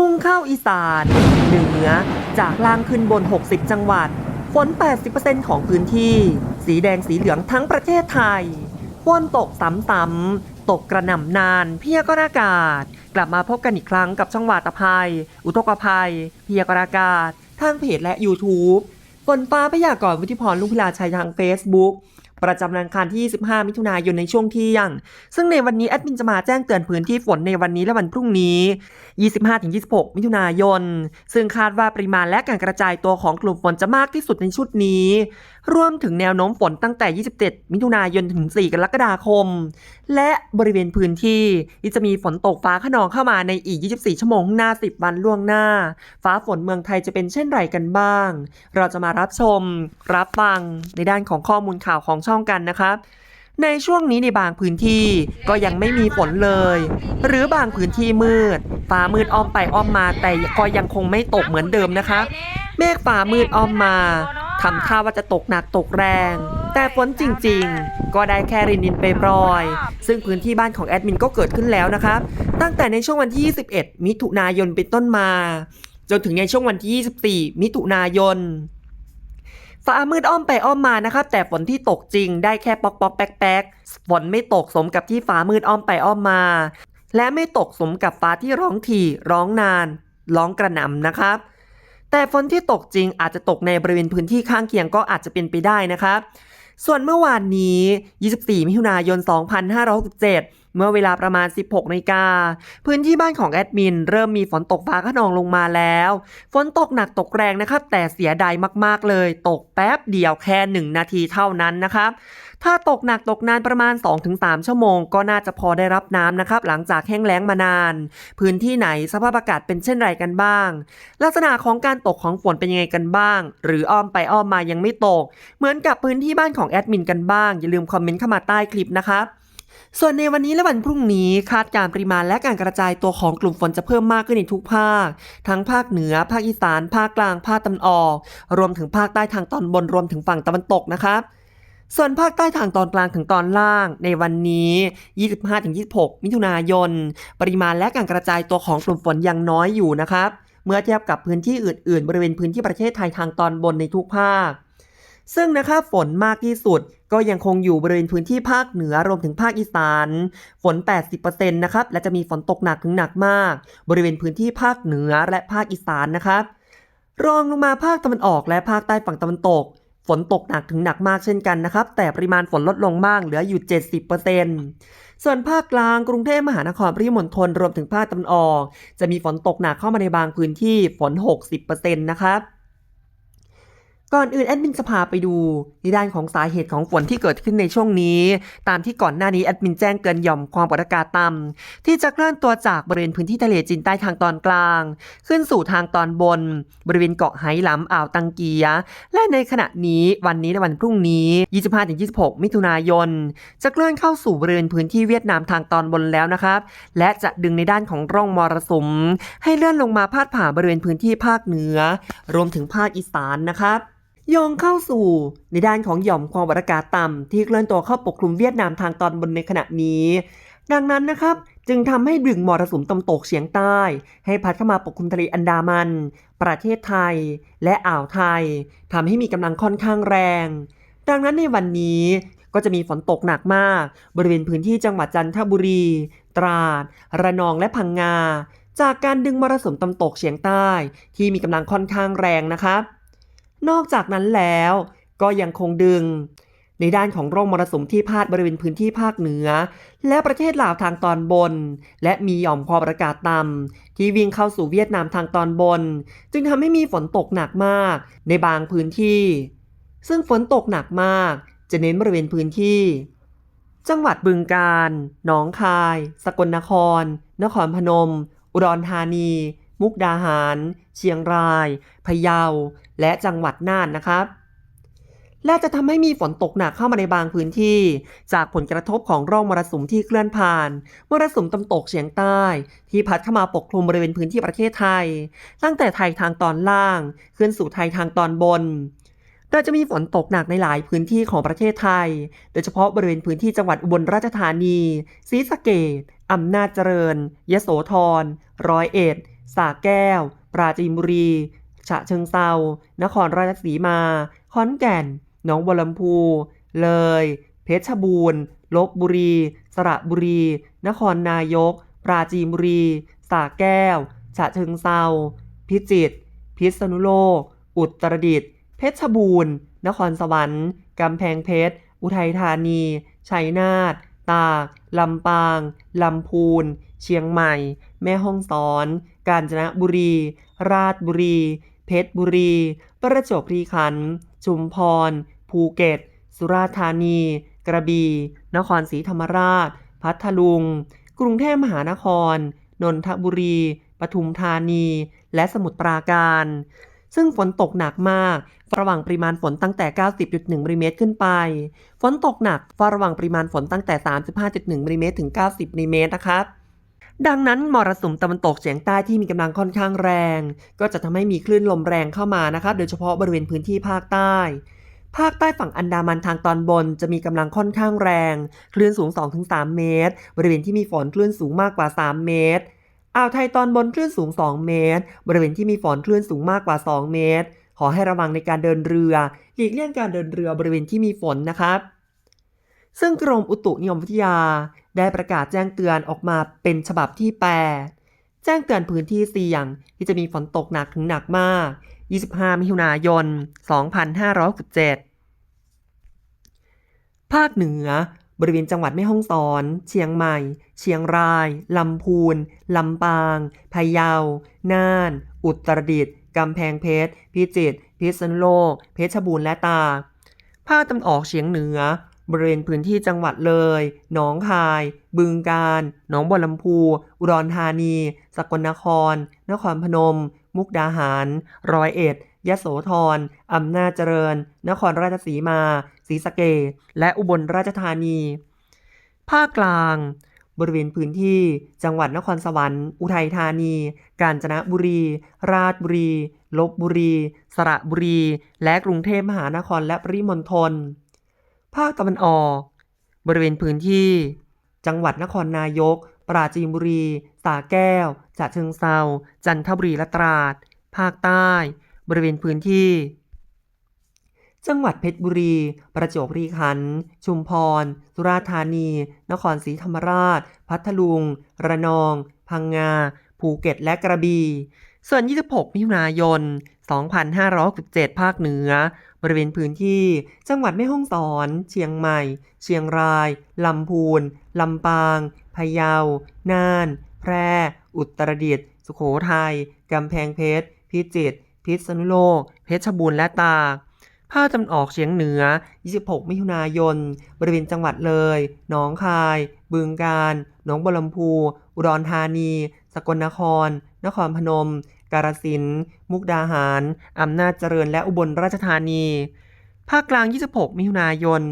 พุ่งเข้าอีสาน เหนือ จากล่างขึ้นบน 60 จังหวัด ฝน 80%ของพื้นที่ สีแดงสีเหลืองทั้งประเทศไทยฝนตกซ้ำๆตกกระหน่ำนานเพียกรอากาศ กลับมาพบกันอีกครั้งกับช่องวาตภัย อุทกภัย เพียกรอากาศ ทางเพจและ YouTube ฝนฟ้าพยากรณ์วุฒิพรลุงพิลาชัยทาง Facebook ประจำวันอังคารที่ 25 มิถุนายนในช่วงเที่ยง ซึ่งในวันนี้แอดมินจะมาแจ้งเตือนพื้นที่ฝนในวันนี้และวันพรุ่งนี้ 25-26 มิถุนายน ซึ่งคาดว่าปริมาณและการกระจายตัวของกลุ่มฝนจะมากที่สุดในชุดนี้ รวมถึงแนวโน้มฝนตั้งแต่ 27 มิถุนายนถึง 4 กรกฎาคม และบริเวณพื้นที่ที่จะมีฝนตกฟ้าขนองเข้ามาในอีก 24 ชั่วโมงหน้า 10 วันล่วงหน้า ฟ้าฝนเมืองไทยจะเป็นเช่นไรกันบ้าง เราจะมารับชม รับฟังในด้านของข้อมูลข่าวของช่องกันนะครับในช่วงนี้ในบางพื้นที่ก็ยังไม่มีฝนเลย หรือบางพื้นที่มืด ฟ้ามืดอ้อมไปอ้อมมาแต่ก็ยังคงไม่ตกเหมือนเดิมนะครับเมฆฟ้ามืดอ้อมมา ทำท่าว่าจะตกหนักตกแรง แต่ฝนจริงๆ ก็ได้แค่รินรินไปปรอยๆซึ่งพื้นที่บ้านของแอดมินก็เกิดขึ้นแล้วนะครับ ตั้งแต่ในช่วงวันที่ 21 มิถุนายนเป็นต้นมา จนถึงในช่วงวันที่ 24 มิถุนายนฟ้ามืดอ้อมไปอ้อมมานะครับ แต่ฝนที่ตกจริงได้แค่ป๊อกป๊อกแป๊กแป๊กฝนไม่ตกสมกับที่ฟ้ามืดอ้อมไปอ้อมมา และไม่ตกสมกับฟ้าที่ร้องถี่ร้องนาน ร้องกระหน่ำนะครับ แต่ฝนที่ตกจริงอาจจะตกในบริเวณพื้นที่ข้างเคียงก็อาจจะเป็นไปได้นะครับ ส่วนเมื่อวานนี้ 24 มิถุนายน 2567 เมื่อเวลาประมาณ 16นาฬิกาพื้นที่บ้านของแอดมิน เริ่มมีฝนตกฟ้าขนองลงมาแล้ว ฝนตกหนักตกแรงนะครับ แต่เสียดายมากๆเลย ตกแป๊บเดียวแค่ 1 นาทีเท่านั้นนะครับถ้าตกหนักตกนานประมาณ 2-3 ชั่วโมง ก็น่าจะพอได้รับน้ำนะครับ หลังจากแห้งแล้งมานาน พื้นที่ไหนสภาพอากาศเป็นเช่นไรกันบ้าง ลักษณะของการตกของฝนเป็นยังไงกันบ้าง หรืออ้อมไปอ้อมมายังไม่ตก เหมือนกับพื้นที่บ้านของแอดมินกันบ้าง อย่าลืมคอมเมนต์เข้ามาใต้คลิปนะครับ ส่วนในวันนี้และวันพรุ่งนี้คาดการปริมาณและการกระจายตัวของกลุ่มฝนจะเพิ่มมากขึ้นในทุกภาค ทั้งภาคเหนือ ภาคอีสาน ภาคกลาง ภาคตะวันออก รวมถึงภาคใต้ทางตอนบนรวมถึงฝั่งตะวันตกนะครับส่วนภาคใต้ทางตอนกลางถึงตอนล่าง ในวันนี้ 25-26 มิถุนายน ปริมาณและการกระจายตัวของกลุ่มฝนยังน้อยอยู่นะครับ เมื่อเทียบกับพื้นที่อื่น ๆ บริเวณพื้นที่ประเทศไทยทางตอนบนในทุกภาค ซึ่งนะครับฝนมากที่สุดก็ยังคงอยู่บริเวณพื้นที่ภาคเหนือรวมถึงภาคอีสาน ฝน 80%นะครับและจะมีฝนตกหนักถึงหนักมาก บริเวณพื้นที่ภาคเหนือและภาคอีสานนะครับรองลงมาภาคตะวันออกและภาคใต้ฝั่งตะวันตก ฝนตกหนักถึงหนักมากเช่นกันนะครับ แต่ปริมาณฝนลดลงบ้างเหลืออยู่ 70%ส่วนภาคกลางกรุงเทพมหานครปริมณฑลรวมถึงภาคตะวันออก จะมีฝนตกหนักเข้ามาในบางพื้นที่ฝน 60%นะครับ ก่อนอื่นแอดมินจะพาไปดูในด้านของสาเหตุของฝนที่เกิดขึ้นในช่วงนี้ ตามที่ก่อนหน้านี้แอดมินแจ้งเตือนหย่อมความกดอากาศต่ำที่จะเคลื่อนตัวจากบริเวณพื้นที่ทะเลจีนใต้ทางตอนกลาง ขึ้นสู่ทางตอนบน บริเวณเกาะไหหลำอ่าวตังเกีย และในขณะนี้วันนี้และวันพรุ่งนี้ 25-26 มิถุนายน จะเคลื่อนเข้าสู่บริเวณพื้นที่เวียดนามทางตอนบนแล้วนะครับ และจะดึงในด้านของร่องมรสุม ให้เลื่อนลงมาพาดผ่านบริเวณพื้นที่ภาคเหนือ รวมถึงภาคอีสานนะครับ โยงเข้าสู่ ในด้านของหย่อมความกดอากาศต่ำที่เคลื่อนตัวเข้าปกคลุมเวียดนามทางตอนบนในขณะนี้ ดังนั้นนะครับจึงทำให้ดึงมรสุมตะวันตกเฉียงใต้ ให้พัดเข้ามาปกคลุมทะเลอันดามัน ประเทศไทย และอ่าวไทยทำให้มีกำลังค่อนข้างแรง ดังนั้นในวันนี้ก็จะมีฝนตกหนักมาก บริเวณพื้นที่จังหวัดจันทบุรี ตราด ระนองและพังงา จากการดึงมรสุมตะวันตกเฉียงใต้ ที่มีกำลังค่อนข้างแรงนะครับ นอกจากนั้นแล้ว ก็ยังคงดึง ในด้านของร่องมรสุมที่พาดบริเวณพื้นที่ภาคเหนือ และประเทศลาวทางตอนบน และมีหย่อมความกดอากาศต่ำที่วิ่งเข้าสู่เวียดนามทางตอนบน จึงทำให้มีฝนตกหนักมาก ในบางพื้นที่ ซึ่งฝนตกหนักมาก จะเน้นบริเวณพื้นที่ จังหวัดบึงกาฬหนองคาย สกลนคร นครพนม อุดรธานี มุกดาหาร เชียงราย พะเยา และจังหวัดน่านนะครับ และจะทำให้มีฝนตกหนักเข้ามาในบางพื้นที่ จากผลกระทบของร่องมรสุมที่เคลื่อนผ่าน มรสุมตะวันตกเฉียงใต้ ที่พัดเข้ามาปกคลุมบริเวณพื้นที่ประเทศไทย ตั้งแต่ไทยทางตอนล่างขึ้นสู่ไทยทางตอนบนโดยจะมีฝนตกหนักในหลายพื้นที่ของประเทศไทย โดยเฉพาะบริเวณพื้นที่จังหวัดอุบลราชธานี ศรีสะเกษอำนาจเจริญ ยโสธร ร้อยเอ็ด สระแก้ว ปราจีนบุรี ฉะเชิงเซา นครราชสีมา ขอนแก่น หนองบัวลำพู เลย เพชรบูรณ์ ลบบุรี สระบุรี นครนายก ปราจีนบุรีสระแก้ว ฉะเชิงเซา พิจิตร พิษณุโลก อุตรดิตถ์ เพชรบูรณ์ นครสวรรค์ กำแพงเพชร อุทัยธานี ชัยนาท ตาก ลำปาง ลำพูน เชียงใหม่ แม่ฮ่องสอน กาญจนบุรี ราชบุรี เพชรบุรี ประจวบคีรีขันธ์ชุมพร ภูเก็ต สุราษฎร์ธานี กระบี่ นครศรีธรรมราช พัทลุง กรุงเทพมหานคร นนทบุรี ปทุมธานี และสมุทรปราการ ซึ่งฝนตกหนักมากฝระวังปริมาณฝนตั้งแต่ 90.1มิลลิเมตรขึ้นไป ฝนตกหนักฝระวังปริมาณฝนตั้งแต่ 35.1มิลลิเมตรถึง 90มิลลิเมตรนะครับ ดังนั้นมรสุมตะวันตกเฉียงใต้ที่มีกำลังค่อนข้างแรง ก็จะทำให้มีคลื่นลมแรงเข้ามานะครับโดยเฉพาะบริเวณพื้นที่ภาคใต้ ภาคใต้ฝั่งอันดามันทางตอนบนจะมีกำลังค่อนข้างแรง คลื่นสูง 2-3 เมตร บริเวณที่มีฝนคลื่นสูงมากกว่า 3 เมตรอ่าวไทยตอนบนคลื่นสูง 2 เมตร บริเวณที่มีฝนคลื่นสูงมากกว่า 2 เมตร ขอให้ระวังในการเดินเรือ หลีกเลี่ยงการเดินเรือบริเวณที่มีฝนนะครับ ซึ่งกรมอุตุนิยมวิทยา ได้ประกาศแจ้งเตือนออกมาเป็นฉบับที่ 8 แจ้งเตือนพื้นที่เสี่ยงที่จะมีฝนตกหนักถึงหนักมาก 25 มิถุนายน 2567 ภาคเหนือบริเวณจังหวัดแม่ฮ่องสอน เชียงใหม่ เชียงราย ลำพูน ลำปาง พะเยา น่าน อุตรดิตถ์ กำแพงเพชร พิจิตร พิษณุโลก เพชรบูรณ์ และตาก ภาคตะวันออกเฉียงเหนือ บริเวณพื้นที่จังหวัดเลย หนองคาย บึงกาฬ หนองบัวลำพู อุดรธานี สกลนคร นครพนม มุกดาหาร ร้อยเอ็ด ยโสธร อำนาจเจริญ นครราชสีมา ศรีสะเกษและอุบลราชธานี ภาคกลาง บริเวณพื้นที่ จังหวัดนครสวรรค์ อุทัยธานี กาญจนบุรี ราชบุรี ลบบุรี สระบุรี และกรุงเทพมหานครและปริมณฑล ภาคตะวันออก บริเวณพื้นที่ จังหวัดนครนายก ปราจีนบุรีสระแก้วฉะเชิงเซาจันทบุรีและตราด ภาคใต้ บริเวณพื้นที่ จังหวัดเพชรบุรี ประจวบคีรีขันธ์ชุมพร สุราษฎร์ธานี นครศรีธรรมราช พัทลุง ระนอง พังงา ภูเก็ตและกระบี่ส่วน 26 มิถุนายน 2567 ภาคเหนือ บริเวณพื้นที่ จังหวัดแม่ฮ่องสอน เชียงใหม่ เชียงราย ลำพูน ลำปาง พะเยา น่าน แพร่ อุตรดิตถ์ สุโขทัย กำแพงเพชร พิจิตร พิษณุโลก เพชรบูรณ์และตากภาคตะวันออกเฉียงเหนือ 26 มิถุนายน บริเวณจังหวัดเลย หนองคาย บึงกาฬ หนองบัวลำพู อุดรธานี สกลนคร นครพนม กาฬสินธุ์มุกดาหาร อำนาจเจริญและอุบลราชธานี ภาคกลาง 26 มิถุนายน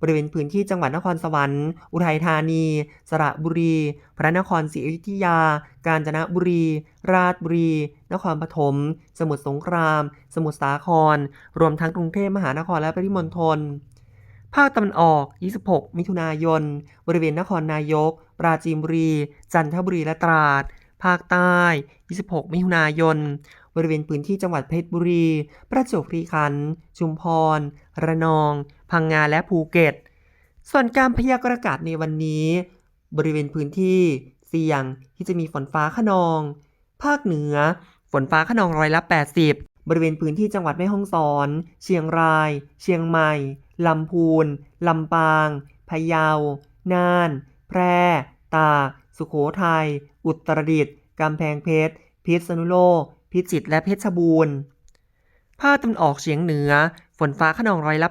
บริเวณพื้นที่จังหวัดนครสวรรค์ อุทัยธานี สระบุรี พระนครศรีอยุธยา กาญจนบุรี ราชบุรี นครปฐม สมุทรสงคราม สมุทรสาคร รวมทั้งกรุงเทพมหานครและปริมณฑลภาคตะวันออก 26 มิถุนายน บริเวณนครนายก ปราจีนบุรี จันทบุรี และตราด ภาคใต้ 26 มิถุนายน บริเวณพื้นที่จังหวัดเพชรบุรี ประจวบคีรีขันธ์ ชุมพร ระนอง พังงา และภูเก็ต ส่วนการพยากรณ์อากาศในวันนี้ บริเวณพื้นที่เสี่ยงที่จะมีฝนฟ้าขนอง ภาคเหนือ ฝนฟ้าขนองร้อยละ 80บริเวณพื้นที่จังหวัดแม่ฮ่องสอน เชียงราย เชียงใหม่ ลำพูน ลำปาง พะเยา น่าน แพร่ ตาก สุโขทัย อุตรดิตถ์กำแพงเพชร พิษณุโลก พิจิตรและเพชรบูรณ์ ภาคตะวันออกเฉียงเหนือ ฝนฟ้าขนองร้อยละ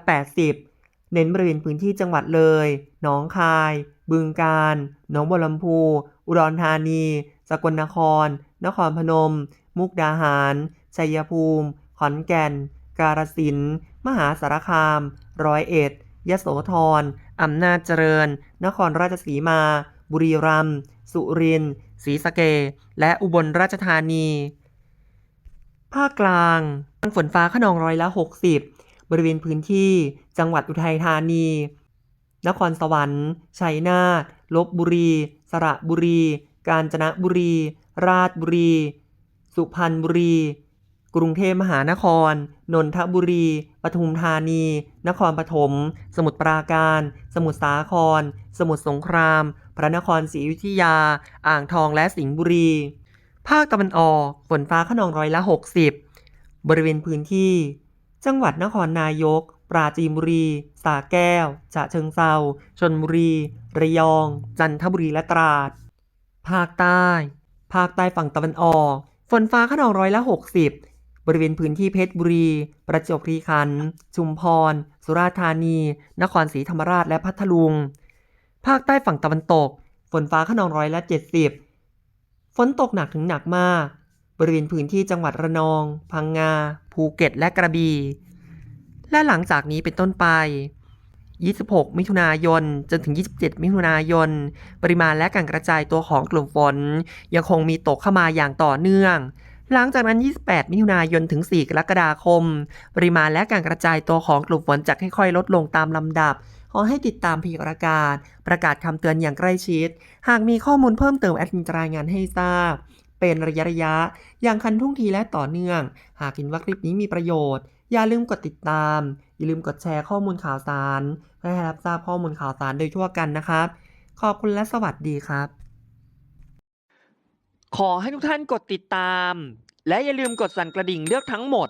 80 เน้นบริเวณพื้นที่จังหวัดเลย หนองคาย บึงกาฬ หนองบัวลำพู อุดรธานี สกลนคร นครพนม มุกดาหาร ชัยภูมิ ขอนแก่น กาฬสินธุ์มหาสารคาม ร้อยเอ็ด ยโสธร อำนาจเจริญ นครราชสีมา บุรีรัมย์สุรินทร์ศรีสะเกษและอุบลราชธานี ภาคกลางฝนฟ้าขนองร้อยละ 60 บริเวณพื้นที่ จังหวัดอุทัยธานี นครสวรรค์ ชัยนาทลบบุรี สระบุรี กาญจนบุรี ราชบุรี สุพรรณบุรี กรุงเทพมหานคร นนทบุรี ปทุมธานี นครปฐม สมุทรปราการ สมุทรสาคร สมุทรสงคราม พระนครศรีอยุธยา อ่างทองและสิงห์บุรี ภาคตะวันออกฝนฟ้าขนองร้อยละ 60 บริเวณพื้นที่ จังหวัดนครนายก ปราจีนบุรีสระแก้ว ฉะเชิงเซาชนบุรี ระยอง จันทบุรีและตราด ภาคใต้ ภาคใต้ฝั่งตะวันออกฝนฟ้าขนองร้อยละ 60บริเวณพื้นที่เพชรบุรี ประจวบคีรีขันธ์ ชุมพร สุราษฎร์ธานี นครศรีธรรมราช และพัทลุง ภาคใต้ฝั่งตะวันตก ฝนฟ้าขนองร้อยละ 70 ฝนตกหนักถึงหนักมาก บริเวณพื้นที่จังหวัดระนอง พังงา ภูเก็ต และกระบี่ และหลังจากนี้เป็นต้นไป 26 มิถุนายน จนถึง 27 มิถุนายน ปริมาณและการกระจายตัวของกลุ่มฝน ยังคงมีตกเข้ามาอย่างต่อเนื่อง หลังจากนั้น 28 มิถุนายนถึง 4 กรกฎาคม ปริมาณและการกระจายตัวของกลุ่มฝนจะค่อยๆ ลดลงตามลำดับ ขอให้ติดตามพยากรณ์อากาศ ประกาศคำเตือนอย่างใกล้ชิด หากมีข้อมูลเพิ่มเติมแอดมินจะรายงานให้ทราบ เป็นระยะระยะๆอย่างคันทุ่งทีและต่อเนื่อง หากเห็นว่าคลิปนี้มีประโยชน์ อย่าลืมกดติดตาม อย่าลืมกดแชร์ข้อมูลข่าวสาร เพื่อให้รับทราบข้อมูลข่าวสารโดยทั่วกันนะครับ ขอบคุณและสวัสดีครับ ขอให้ทุกท่านกดติดตาม และอย่าลืมกดสั่นกระดิ่งเลือกทั้งหมด